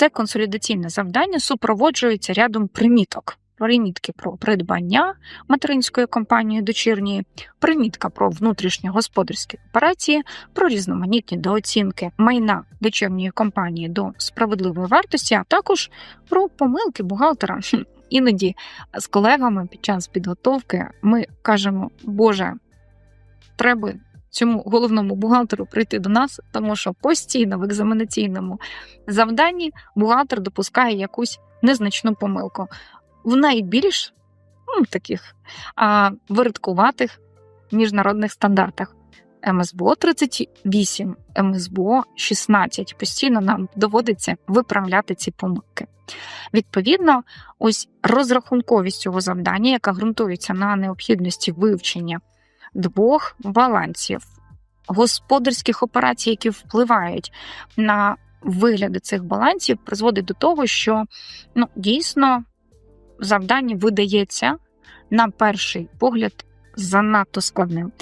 це консолідаційне завдання супроводжується рядом приміток. Примітки про придбання материнської компанії дочірньої, примітка про внутрішньогосподарські операції, про різноманітні дооцінки майна дочірньої компанії до справедливої вартості, а також про помилки бухгалтера. Іноді з колегами під час підготовки ми кажемо, Боже, треба цьому головному бухгалтеру прийти до нас, тому що постійно в екзаменаційному завданні бухгалтер допускає якусь незначну помилку. В найбільш ну, таких а, виридкуватих міжнародних стандартах. МСБО 38, МСБО 16. Постійно нам доводиться виправляти ці помилки. Відповідно, ось розрахунковість цього завдання, яка ґрунтується на необхідності вивчення двох балансів, господарських операцій, які впливають на вигляди цих балансів, призводить до того, що ну, дійсно завдання видається на перший погляд занадто складним.